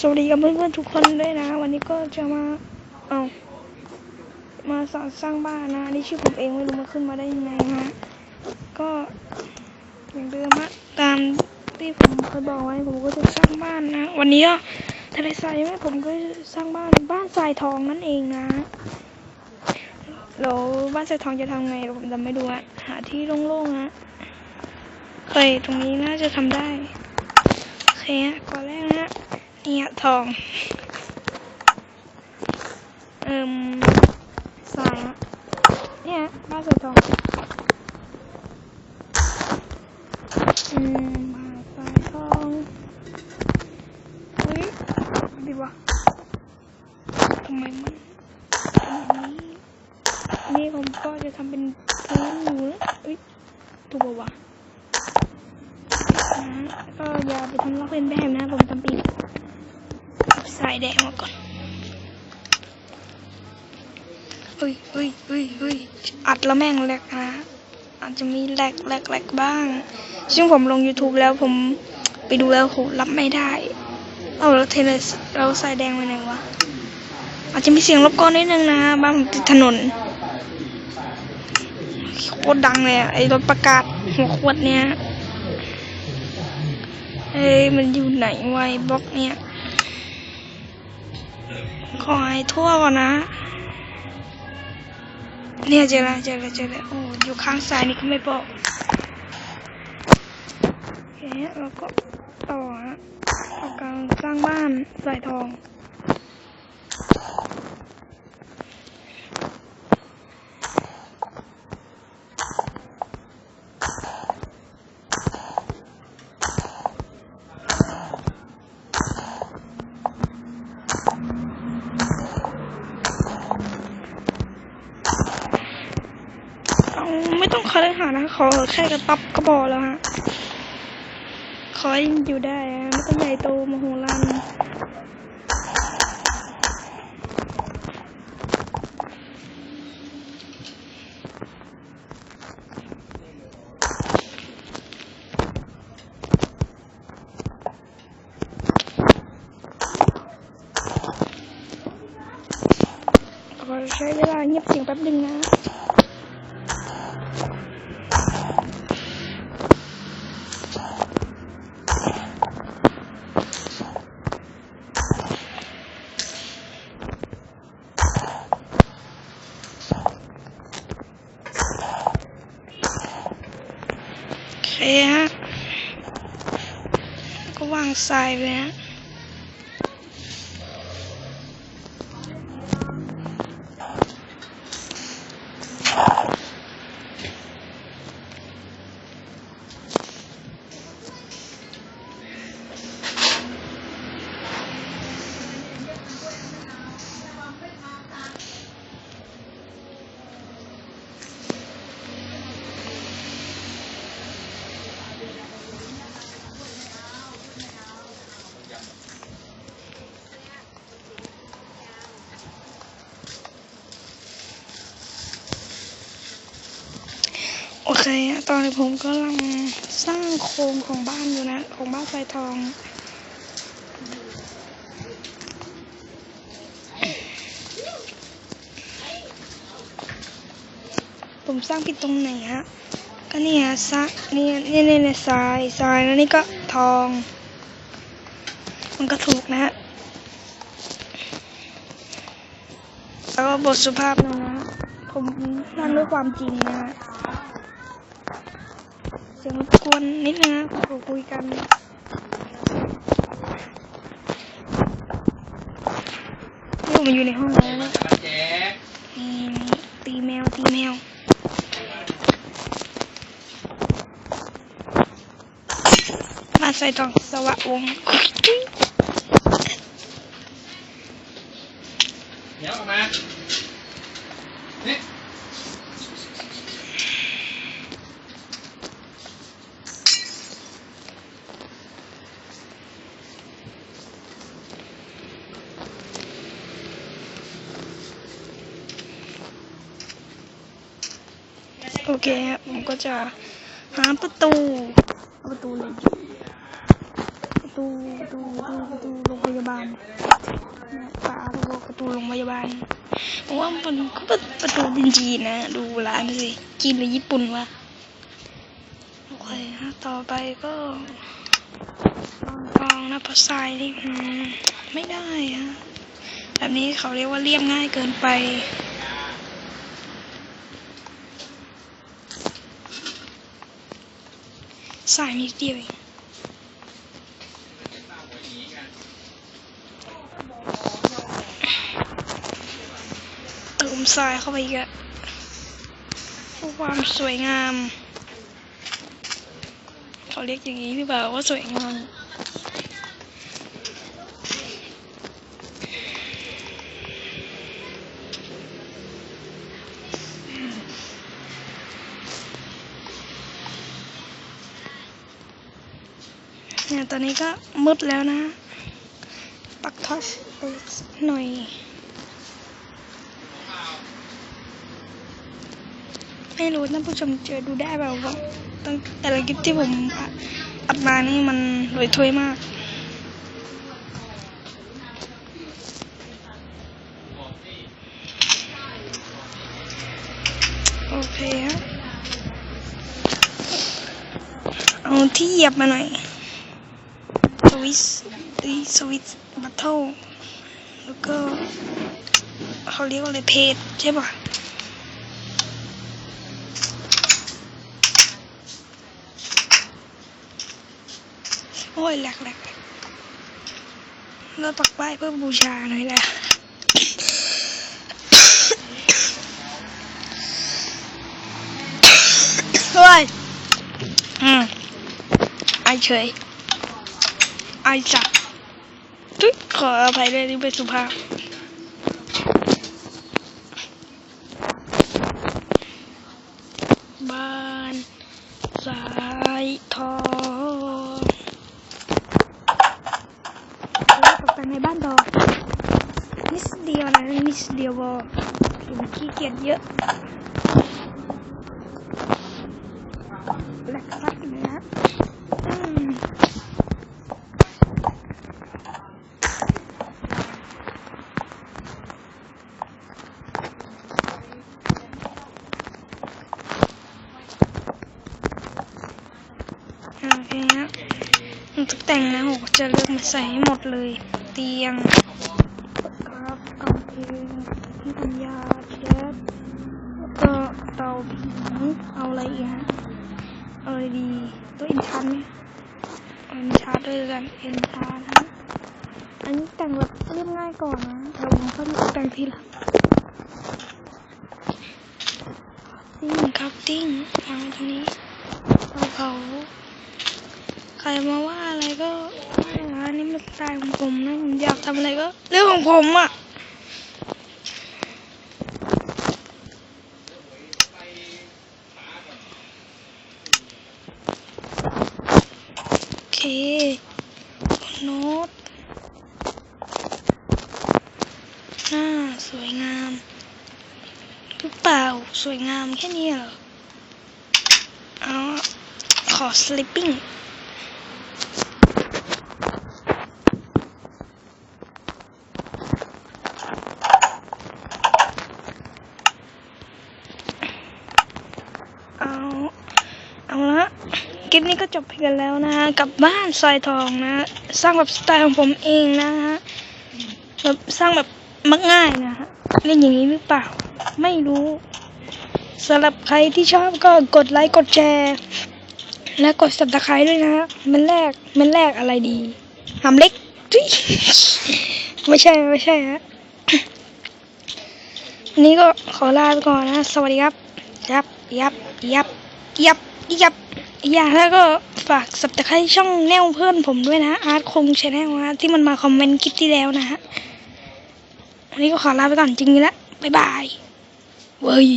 สวัสดีกับเพื่อนๆทุกคนด้วยนะ วันนี้ก็จะมาเอามาสอนสร้างบ้านนะนี่ชื่อผมเองไม่รู้มันขึ้นมาได้ยังไงนะก็อย่างเดิมฮะตามที่ผมเคยบอกไว้ผมก็จะสร้างบ้านนะ วันนี้ก็ทะเลทรายไหมผมก็สร้างบ้านบ้านทรายทองนั่นเองนะแล้วบ้านทรายทองจะทำไงผมจำไม่ดูอะหาที่โล่งๆนะเคยตรงนี้น่าจะทำได้โอเคฮะก่อนแรกนะฮะ เนี่ย ทอง เอิ่มสายฮะเนี่ยบ้านสายทองอืมบ้าสายทองเฮ้ยดีวะทำไมมันเป็นอย่างนี้นี่ผมก็จะทำเป็นพื้นหนูนะเอ้ยถูกปะวะนะ ก็อย่าไปทำล็อกเลียนแบบนะผมทำปีสายแดงมาก่อนเฮ้ยเฮ้ยเฮ้ยเฮ้ยอัดแล้วแม่งแหลกนะอาจจะมีแหลกแหลกแหลกบ้าง ซึ่งผมลง YouTube แล้วผมไปดูแล้วโหรับไม่ได้ เอาแล้วเทเลสเราสายแดงไปไหนวะ อาจจะมีเสียงรบกวนนิดนึงนะ บ้านผมติดถนนโคตรดังเลยอะไอรถประกาศหัวขวดเนี้ย เอ้ย มันอยู่ไหนไว้บล็อกเนี่ย ขอให้ทั่วก่อนนะ เนี่ยเจอแล้วเจอแล้วเจอแล้วโอ้อยู่ข้างซ้ายนี่ก็ไม่บอกโอเคแล้วก็ต่อฮะต่อการสร้างบ้านสายทอง ไม่ต้องคอยหานะ ขอแค่กระตับก็พอแล้วฮะ ขออยู่ได้อะไม่ต้องใหญ่โตมโหฬารใช้เวลาเงียบเสียงแป๊บหนึ่งนะ โอเคฮะ ก็ โอเคอะตอนนี้ผมกำลังสร้างโครงของบ้านอยู่นะ ของบ้านไฟทอง ผมสร้างผิดตรงไหนฮะ ก็นี่ยซักนี่นี่นี่นี่ทรายทรายแล้วนี่ก็ทอง มันก็ถูกนะฮะ แล้วก็บทสุภาพนะนะผมนั่นด้วยความจริงนะฮะ สียงรบกวนนิดนึงนะขอคุยกันนี่ผมอยู่ในห้องแล้วนะนี่นี่ตีแมวตีแมวมาใส่ทองสวะวงเดี๋ยวออกมานี่ โอเคครับผมก็จะหาประตูประตูเลยตูประตูประตูประตูโรงพยาบาลนะฝาระบบประตูโรงพยาบาลเพราะว่ามันก็เป็นประตูเป็นจีนนะดูร้านสิจีนหรือญี่ปุ่นวะโอเคนะต่อไปก็ลองกองนะพราะทรายนี่อืมไม่ได้ฮะแบบนี้เขาเรียกว่าเรียบง่ายเกินไป สายนิดเดียวเองเติมทรายเข้าไปอีกอะเพื่อความสวยงามเขาเรียกอย่างนี้หรือเปล่าว่าสวยงาม เนี่ยตอนนี้ก็มืดแล้วนะ ปักทัชไปหน่อย ไม่รู้ท่านผู้ชมเจอดูได้เปล่าว่าตั้งแต่ละคลิปที่ผมอัดมานี่มันรวยถ้วยมากโอเคฮะเอาที่เหยียบมาหน่อย วิตตีสวิตบัตเทิลแล้วก็เขาเรียกว่าอะไรเพจใช่ปะโอ้ยแหลกแหลกเราปักป้ายเพื่อบูชาหน่อยแหละเฮ้ย อืมไอเฉย ไอจัดทุกขออภัยด้วยที่ไม่สุภาพ บ้านสายทองแล้วตกแต่งในบ้านต่อนิดเดียวนะนิดเดียวพอผมขี้เกียจเยอะแหลกซักเนะอืมโอเคนะมันตก แต่งนะผมจะเลือกมาใส่ให้หมดเลย เตียงครับกำแพงที่ทำยาแก๊สแล้วก็เตาผิงเอาอะไรอีกฮะเอาอะไรดีตัวอ็นชาร์ไหมอ็นชาร์ด้วยกันอ็นชาร์นะอันนี้แต่งแบบเรียบง่ายก่อนนะเดี๋ยวผมค่อยแต่งทีหลังติ้งครับติ้งวางตรงนี้เตาเผา รมาว่าอะไรก็อันนี้มันสไตล์ของผมนะผมอยากทำอะไรก็ เรื่องของผมอะโอเคโน้ตหน้าสวยงามหรือเปล่าสวยงามแค่นี้เหรอเอาขอ sleeping เอา เอาละค ลิปนี้ก็จบไปกันแล้วนะฮะกับบ้านทรายทองนะ สร้างแบบสไตล์ของผมเองนะฮะแบบสร้างแบบมักง่ายนะฮะเล่นอย่างนี้หรือเปล่า ไม่รู้สำหรับใครที่ชอบก็กดไลค์กดแชร์ และกดสับตะไคร้ด้วยนะฮะมันแรกมันแรกอะไรดีหำเล็กไม่ใช่ไม่ใช่ฮะวันนี้ก็ขอลาไปก่อนนะ สวัสดีครับ ยับยับยับยับ ยับอย่าแล้วก็ฝากสับตะไคร้ช่องแนวเพื่อนผมด้วยนะอาร์ตคงชแนลนะที่มันมาคอมเมนต์คลิปที่แล้วนะฮะวันนี้ก็ขอลาไปก่อนจริงๆแล้วบ๊ายบายเว้ย